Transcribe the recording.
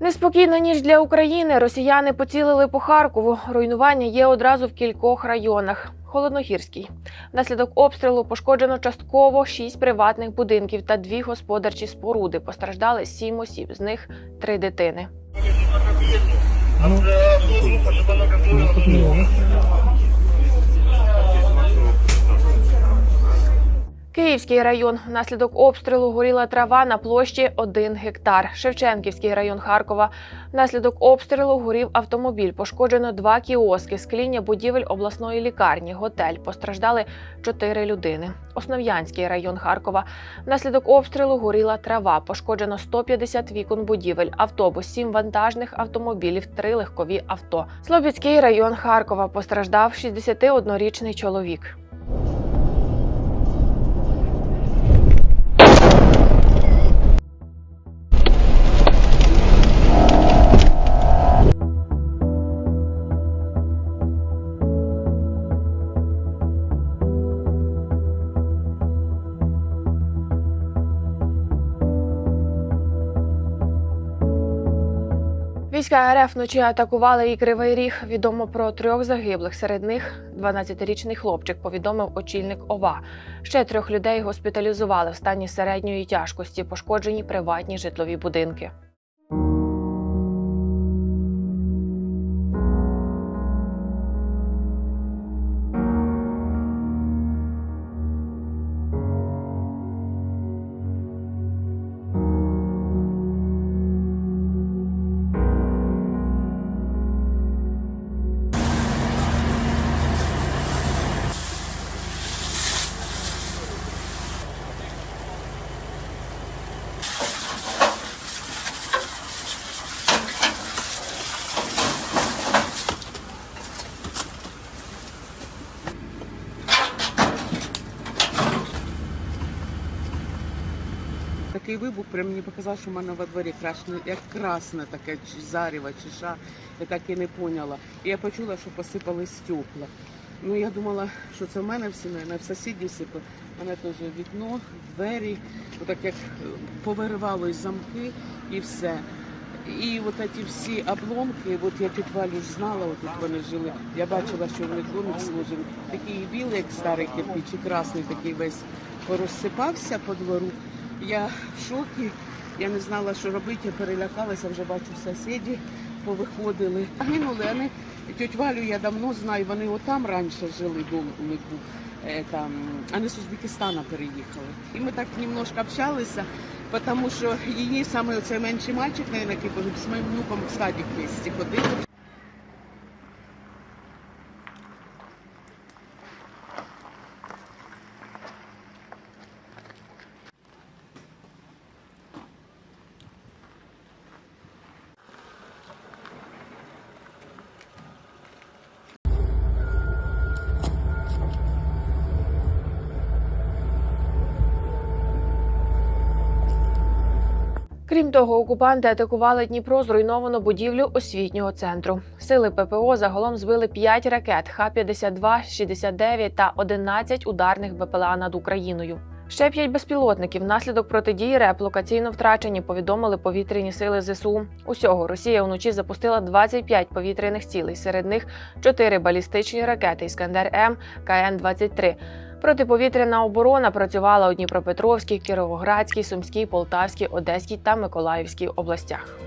Неспокійна ніч для України. Росіяни поцілили по Харкову. Руйнування є одразу в кількох районах. Холодногірський. Внаслідок обстрілу пошкоджено частково шість приватних будинків та дві господарчі споруди. Постраждали сім осіб, з них три дитини. Київський район внаслідок обстрілу горіла трава на площі 1 гектар. Шевченківський район Харкова внаслідок обстрілу горів автомобіль. Пошкоджено два кіоски, скління будівель обласної лікарні, готель. Постраждали чотири людини. Основ'янський район Харкова внаслідок обстрілу горіла трава. Пошкоджено 150 вікон будівель, автобус, сім вантажних автомобілів, три легкові авто. Слобідський район Харкова постраждав 61-річний чоловік. Війська РФ вночі атакували і Кривий Ріг. Відомо про трьох загиблих. Серед них 12-річний хлопчик повідомив очільник ОВА. Ще трьох людей госпіталізували в стані середньої тяжкості, пошкоджені приватні житлові будинки. Такий вибух прям мені показав, що в мене во дворі красне, як красне таке чи зарево, чи. Я так і не поняла. І я почула, що посипали стекла. Ну я думала, що це в мене всі, не в сусідів сипали. Мене теж вікно, двері, отак як повиривалось замки і все. І от ці всі обломки, от я тут Валю ж знала, тут вони жили. Я бачила, що вони домик служив. Такий білий, як старий кирпич, і красний такий весь порозсипався по двору. Я в шокі, я не знала, що робити, я перелякалася, вже бачу сусіді повиходили. Гинули, вони, тьоть Валю я давно знаю, вони отам раніше жили, дом у них був. вони з Узбекистана переїхали. І ми так немножко общалися, тому що її саме оцей менший мальчик, наверное, який погиб, з моїм внуком в садик вместе ходили. Крім того, окупанти атакували Дніпро, зруйновано будівлю освітнього центру. Сили ППО загалом збили 5 ракет Х-52, 69 та 11 ударних БПЛА над Україною. Ще п'ять безпілотників внаслідок протидії РЕП локаційно втрачені, повідомили повітряні сили ЗСУ. Усього Росія вночі запустила 25 повітряних цілей. Серед них 4 балістичні ракети Іскандер М, КН-23. Протиповітряна оборона працювала у Дніпропетровській, Кіровоградській, Сумській, Полтавській, Одеській та Миколаївській областях.